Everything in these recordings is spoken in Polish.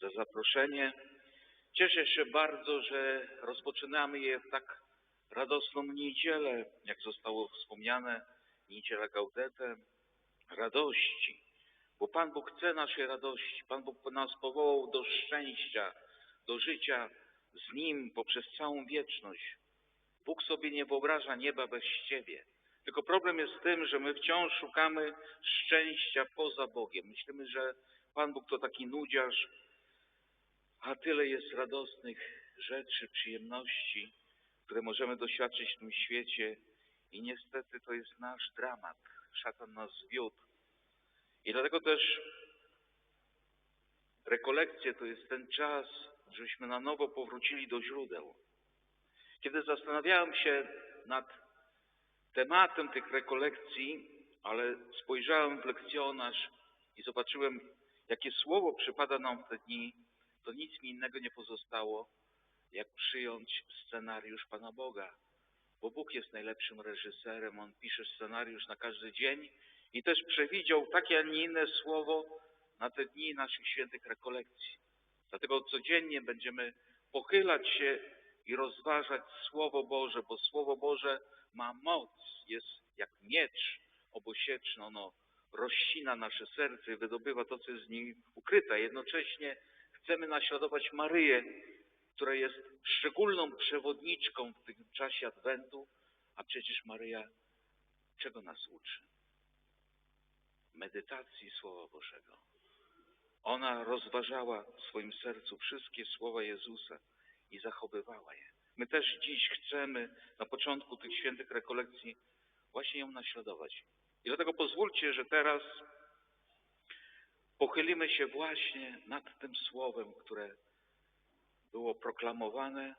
za zaproszenie. Cieszę się bardzo, że rozpoczynamy je w tak radosną niedzielę, jak zostało wspomniane, niedziela Gaudete, radości. Bo Pan Bóg chce naszej radości. Pan Bóg nas powołał do szczęścia, do życia z Nim poprzez całą wieczność. Bóg sobie nie wyobraża nieba bez Ciebie. Tylko problem jest w tym, że my wciąż szukamy szczęścia poza Bogiem. Myślimy, że Pan Bóg to taki nudziarz, a tyle jest radosnych rzeczy, przyjemności, które możemy doświadczyć w tym świecie i niestety to jest nasz dramat. Szatan nas zwiódł. I dlatego też rekolekcje to jest ten czas, żebyśmy na nowo powrócili do źródeł. Kiedy zastanawiałem się nad tematem tych rekolekcji, ale spojrzałem w lekcjonarz i zobaczyłem, jakie słowo przypada nam w te dni, to nic mi innego nie pozostało, jak przyjąć scenariusz Pana Boga. Bo Bóg jest najlepszym reżyserem, On pisze scenariusz na każdy dzień i też przewidział takie, a nie inne słowo na te dni naszych świętych rekolekcji. Dlatego codziennie będziemy pochylać się i rozważać Słowo Boże, bo Słowo Boże ma moc, jest jak miecz obosieczny, ono rozsina nasze serce wydobywa to, co jest z nim ukryte. Jednocześnie chcemy naśladować Maryję, która jest szczególną przewodniczką w tym czasie Adwentu, a przecież Maryja czego nas uczy? Medytacji Słowa Bożego. Ona rozważała w swoim sercu wszystkie słowa Jezusa i zachowywała je. My też dziś chcemy na początku tych świętych rekolekcji właśnie ją naśladować. I dlatego pozwólcie, że teraz pochylimy się właśnie nad tym słowem, które było proklamowane,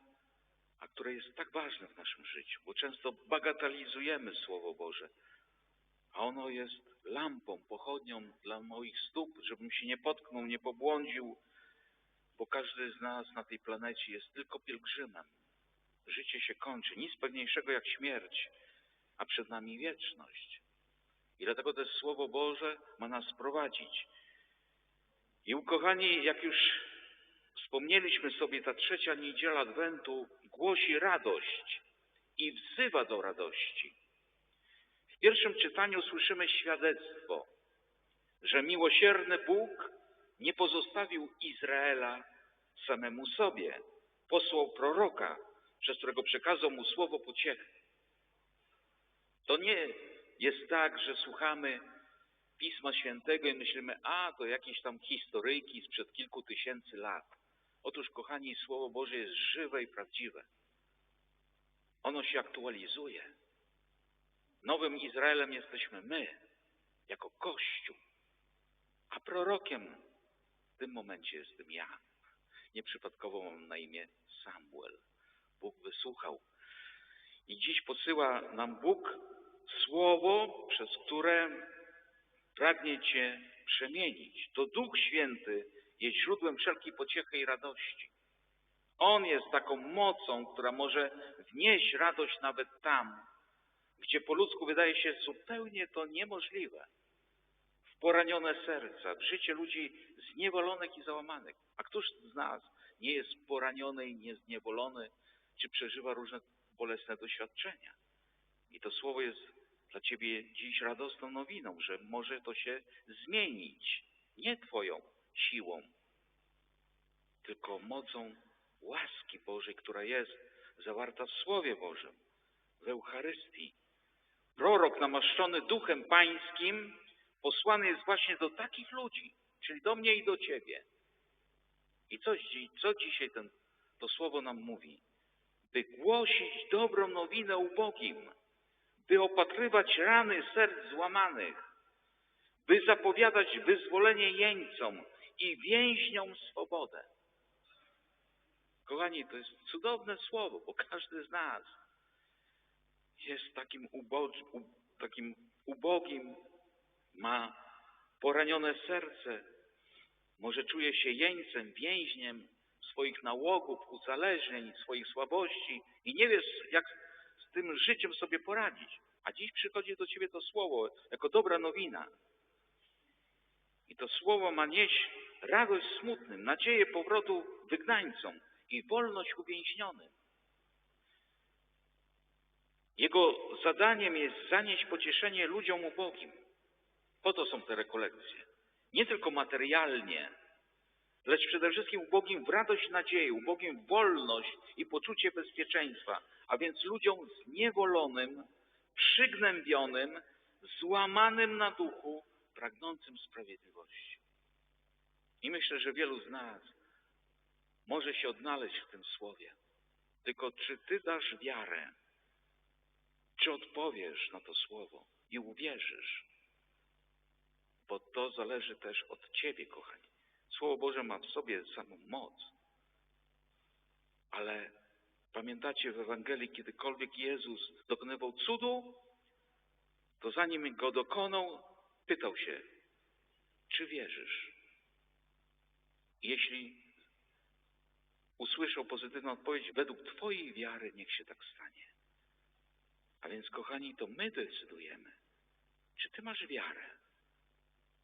a które jest tak ważne w naszym życiu, bo często bagatelizujemy Słowo Boże, a ono jest lampą, pochodnią dla moich stóp, żebym się nie potknął, nie pobłądził, bo każdy z nas na tej planecie jest tylko pielgrzymem. Życie się kończy, nic pewniejszego jak śmierć, a przed nami wieczność. I dlatego to Słowo Boże ma nas prowadzić. I ukochani, jak już wspomnieliśmy sobie, ta trzecia niedziela Adwentu głosi radość i wzywa do radości. W pierwszym czytaniu słyszymy świadectwo, że miłosierny Bóg nie pozostawił Izraela samemu sobie. Posłał proroka, przez którego przekazał mu słowo pociechy. To nie jest tak, że słuchamy Pisma Świętego i myślimy, a to jakieś tam historyjki sprzed kilku tysięcy lat. Otóż, kochani, Słowo Boże jest żywe i prawdziwe. Ono się aktualizuje. Nowym Izraelem jesteśmy my, jako Kościół. A prorokiem w tym momencie jestem ja. Nieprzypadkowo mam na imię Samuel. Bóg wysłuchał. I dziś posyła nam Bóg słowo, przez które pragnie Cię przemienić. To Duch Święty jest źródłem wszelkiej pociechy i radości. On jest taką mocą, która może wnieść radość nawet tam, gdzie po ludzku wydaje się zupełnie to niemożliwe. W poranione serca, w życie ludzi zniewolonych i załamanych. A któż z nas nie jest poraniony i niezniewolony, czy przeżywa różne bolesne doświadczenia? I to słowo jest dla Ciebie dziś radosną nowiną, że może to się zmienić. Nie Twoją siłą, tylko mocą łaski Bożej, która jest zawarta w Słowie Bożym, w Eucharystii. Prorok namaszczony Duchem Pańskim posłany jest właśnie do takich ludzi, czyli do mnie i do Ciebie. I co, co dzisiaj ten, to Słowo nam mówi? By głosić dobrą nowinę ubogim, by opatrywać rany serc złamanych, by zapowiadać wyzwolenie jeńcom i więźniom swobodę. Kochani, to jest cudowne słowo, bo każdy z nas jest takim, ubodzy, takim ubogim, ma poranione serce, może czuje się jeńcem, więźniem swoich nałogów, uzależnień, swoich słabości i nie wiesz, jak z tym życiem sobie poradzić. A dziś przychodzi do ciebie to słowo jako dobra nowina. I to słowo ma nieść radość smutnym, nadzieję powrotu wygnańcom i wolność uwięźnionym. Jego zadaniem jest zanieść pocieszenie ludziom ubogim. Po to są te rekolekcje. Nie tylko materialnie, lecz przede wszystkim ubogim w radość nadzieję, ubogim w wolność i poczucie bezpieczeństwa, a więc ludziom zniewolonym, przygnębionym, złamanym na duchu, pragnącym sprawiedliwości. I myślę, że wielu z nas może się odnaleźć w tym słowie. Tylko czy ty dasz wiarę? Czy odpowiesz na to słowo i uwierzysz? Bo to zależy też od ciebie, kochani. Słowo Boże ma w sobie samą moc. Ale pamiętacie w Ewangelii, kiedykolwiek Jezus dokonywał cudu, to zanim go dokonał, pytał się, czy wierzysz? Jeśli usłyszał pozytywną odpowiedź, według Twojej wiary niech się tak stanie. A więc, kochani, to my decydujemy, czy Ty masz wiarę,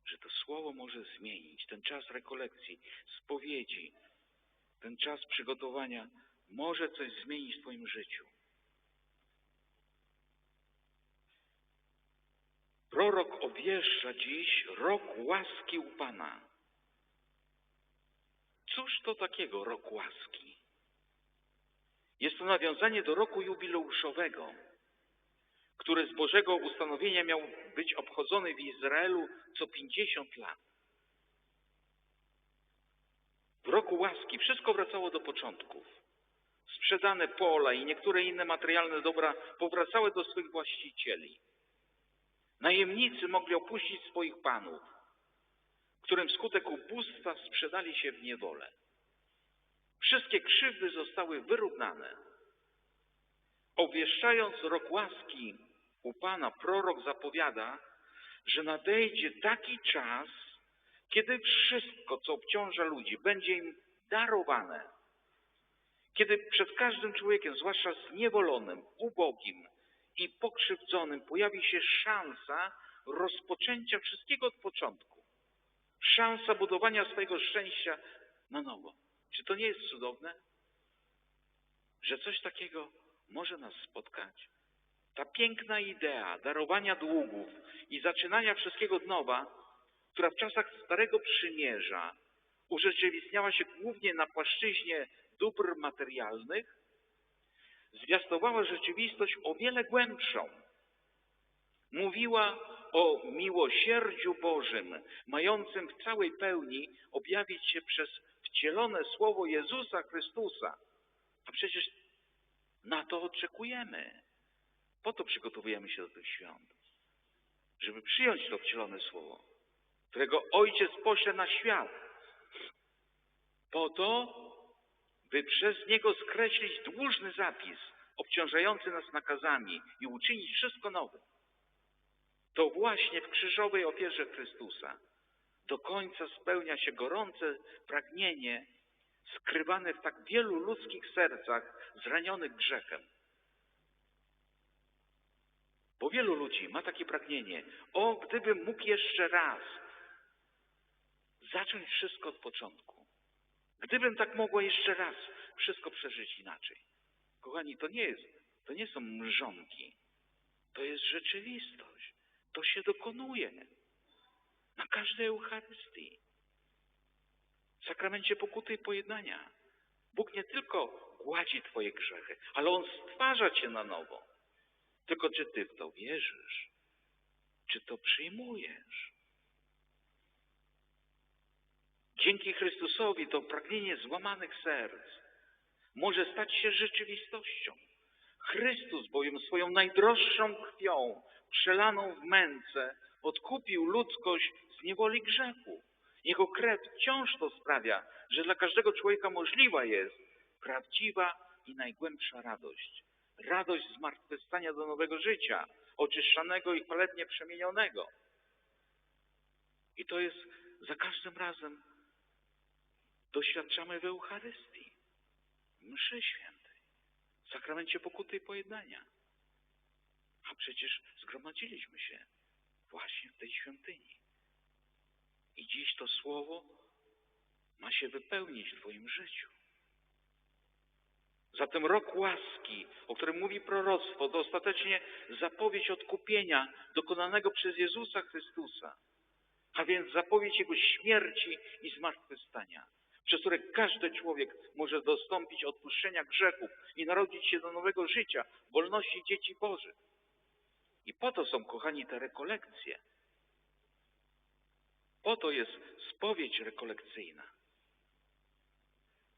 że to słowo może zmienić ten czas rekolekcji, spowiedzi, ten czas przygotowania może coś zmienić w Twoim życiu. Prorok obwieszcza dziś rok łaski u Pana. Cóż to takiego rok łaski? Jest to nawiązanie do roku jubileuszowego, który z Bożego ustanowienia miał być obchodzony w Izraelu co 50 lat. W roku łaski wszystko wracało do początków. Sprzedane pola i niektóre inne materialne dobra powracały do swych właścicieli. Najemnicy mogli opuścić swoich panów, którym wskutek ubóstwa sprzedali się w niewolę. Wszystkie krzywdy zostały wyrównane. Obwieszczając rok łaski u Pana, prorok zapowiada, że nadejdzie taki czas, kiedy wszystko, co obciąża ludzi, będzie im darowane. Kiedy przed każdym człowiekiem, zwłaszcza zniewolonym, ubogim i pokrzywdzonym, pojawi się szansa rozpoczęcia wszystkiego od początku. Szansa budowania swojego szczęścia na nowo. Czy to nie jest cudowne? Że coś takiego może nas spotkać? Ta piękna idea darowania długów i zaczynania wszystkiego od nowa, która w czasach Starego Przymierza urzeczywistniała się głównie na płaszczyźnie dóbr materialnych, zwiastowała rzeczywistość o wiele głębszą. Mówiła o miłosierdziu Bożym, mającym w całej pełni objawić się przez wcielone słowo Jezusa Chrystusa. A przecież na to oczekujemy. Po to przygotowujemy się do tych świąt. Żeby przyjąć to wcielone słowo, którego Ojciec pośle na świat. Po to, by przez niego skreślić dłużny zapis obciążający nas nakazami i uczynić wszystko nowym. To właśnie w krzyżowej ofierze Chrystusa do końca spełnia się gorące pragnienie skrywane w tak wielu ludzkich sercach zranionych grzechem. Bo wielu ludzi ma takie pragnienie, o gdybym mógł jeszcze raz zacząć wszystko od początku. Gdybym tak mogła jeszcze raz wszystko przeżyć inaczej. Kochani, to nie jest, to nie są mrzonki. To jest rzeczywistość. To się dokonuje na każdej Eucharystii. W sakramencie pokuty i pojednania. Bóg nie tylko gładzi Twoje grzechy, ale On stwarza Cię na nowo. Tylko czy Ty w to wierzysz? Czy to przyjmujesz? Dzięki Chrystusowi to pragnienie złamanych serc może stać się rzeczywistością. Chrystus bowiem swoją najdroższą krwią, przelaną w męce, odkupił ludzkość z niewoli grzechu. Jego krew wciąż to sprawia, że dla każdego człowieka możliwa jest prawdziwa i najgłębsza radość. Radość zmartwychwstania do nowego życia, oczyszczanego i chwalebnie przemienionego. I to jest za każdym razem doświadczamy w Eucharystii, mszy świętej, w sakramencie pokuty i pojednania. A przecież zgromadziliśmy się właśnie w tej świątyni. I dziś to słowo ma się wypełnić w Twoim życiu. Zatem rok łaski, o którym mówi proroctwo, to ostatecznie zapowiedź odkupienia dokonanego przez Jezusa Chrystusa, a więc zapowiedź Jego śmierci i zmartwychwstania, przez które każdy człowiek może dostąpić odpuszczenia grzechów i narodzić się do nowego życia, wolności dzieci Bożych. I po to są, kochani, te rekolekcje. Po to jest spowiedź rekolekcyjna.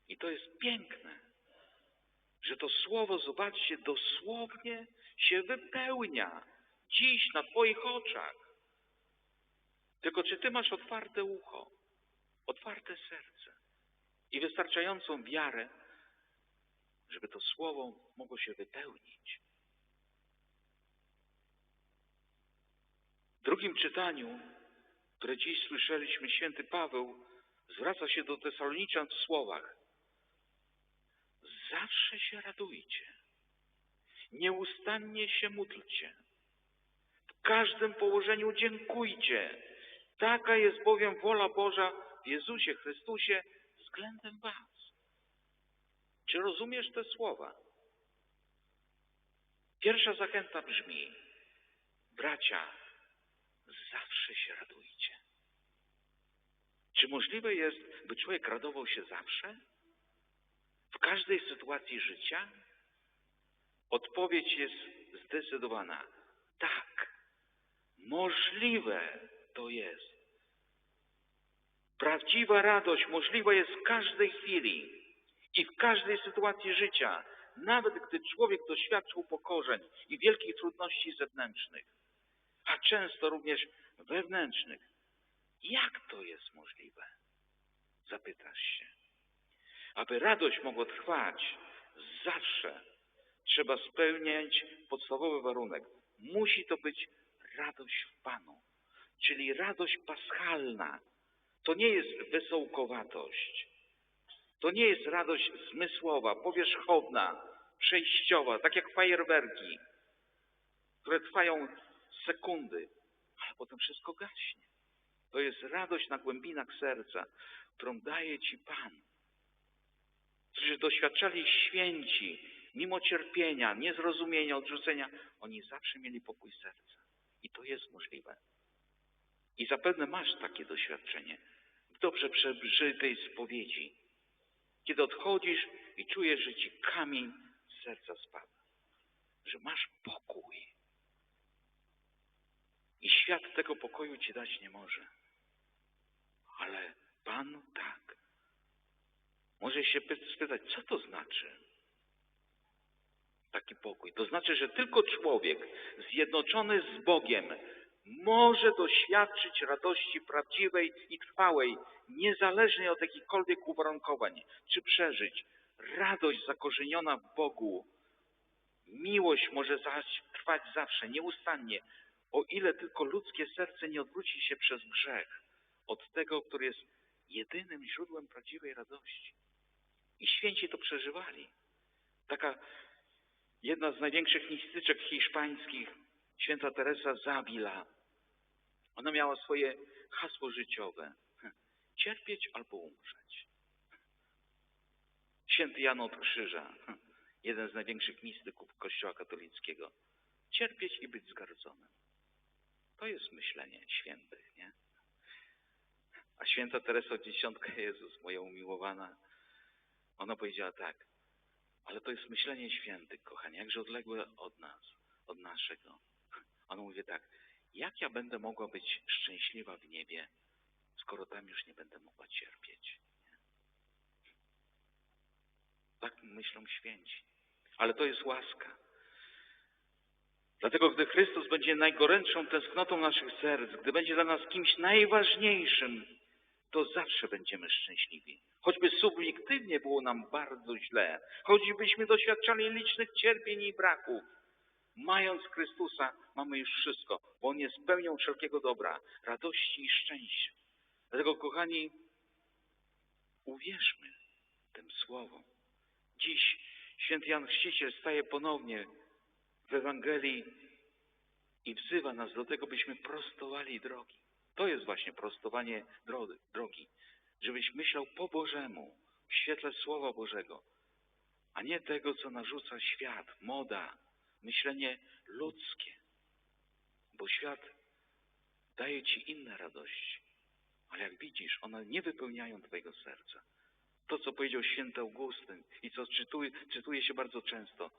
I to jest piękne, że to słowo, zobaczcie, dosłownie się wypełnia dziś na Twoich oczach. Tylko czy Ty masz otwarte ucho, otwarte serce i wystarczającą wiarę, żeby to słowo mogło się wypełnić? W drugim czytaniu, które dziś słyszeliśmy, święty Paweł zwraca się do Tesaloniczan w słowach Zawsze się radujcie. Nieustannie się módlcie. W każdym położeniu dziękujcie. Taka jest bowiem wola Boża w Jezusie Chrystusie względem Was. Czy rozumiesz te słowa? Pierwsza zachęta brzmi: Bracia, zawsze się radujcie. Czy możliwe jest, by człowiek radował się zawsze? W każdej sytuacji życia? Odpowiedź jest zdecydowana. Tak, możliwe to jest. Prawdziwa radość możliwa jest w każdej chwili i w każdej sytuacji życia, nawet gdy człowiek doświadczył pokorzeń i wielkich trudności zewnętrznych, a często również wewnętrznych. Jak to jest możliwe? Zapytasz się. Aby radość mogła trwać zawsze, trzeba spełniać podstawowy warunek. Musi to być radość w Panu, czyli radość paschalna. To nie jest wesołkowatość. To nie jest radość zmysłowa, powierzchowna, przejściowa, tak jak fajerwerki, które trwają sekundy, ale potem wszystko gaśnie. To jest radość na głębinach serca, którą daje Ci Pan którzy doświadczali święci, mimo cierpienia, niezrozumienia, odrzucenia, oni zawsze mieli pokój serca. I to jest możliwe. I zapewne masz takie doświadczenie w dobrze przeżytej spowiedzi, kiedy odchodzisz i czujesz, że ci kamień z serca spada, że masz pokój. I świat tego pokoju ci dać nie może. Ale Pan tak. Może się spytać, co to znaczy taki pokój? To znaczy, że tylko człowiek zjednoczony z Bogiem może doświadczyć radości prawdziwej i trwałej, niezależnie od jakichkolwiek uwarunkowań, czy przeżyć. Radość zakorzeniona w Bogu, miłość może trwać zawsze, nieustannie, o ile tylko ludzkie serce nie odwróci się przez grzech od tego, który jest jedynym źródłem prawdziwej radości. I święci to przeżywali. Taka jedna z największych mistyczek hiszpańskich, święta Teresa Zabila. Ona miała swoje hasło życiowe. Cierpieć albo umrzeć. Święty Jan od Krzyża, jeden z największych mistyków Kościoła katolickiego. Cierpieć i być zgardzonym. To jest myślenie świętych, nie? A święta Teresa Dziesiątka Jezus, moja umiłowana, ona powiedziała tak, ale to jest myślenie świętych, kochani, jakże odległe od nas, od naszego. Ona mówi tak, jak ja będę mogła być szczęśliwa w niebie, skoro tam już nie będę mogła cierpieć? Tak myślą święci. Ale to jest łaska. Dlatego, gdy Chrystus będzie najgorętszą tęsknotą naszych serc, gdy będzie dla nas kimś najważniejszym, to zawsze będziemy szczęśliwi. Choćby subiektywnie było nam bardzo źle, choćbyśmy doświadczali licznych cierpień i braków, mając Chrystusa, mamy już wszystko, bo On jest pełnią wszelkiego dobra, radości i szczęścia. Dlatego, kochani, uwierzmy tym słowom. Dziś święty Jan Chrzciciel staje ponownie w Ewangelii i wzywa nas do tego, byśmy prostowali drogi. To jest właśnie prostowanie drogi. Żebyś myślał po Bożemu, w świetle Słowa Bożego, a nie tego, co narzuca świat, moda, myślenie ludzkie. Bo świat daje ci inne radości, ale jak widzisz, one nie wypełniają twojego serca. To, co powiedział święty Augustyn i co czytuje, czytuje się bardzo często.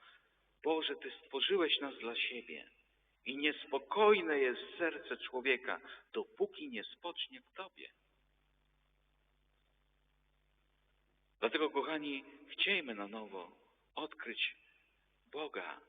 Boże, Ty stworzyłeś nas dla siebie i niespokojne jest serce człowieka, dopóki nie spocznie w Tobie. Dlatego, kochani, chciejmy na nowo odkryć Boga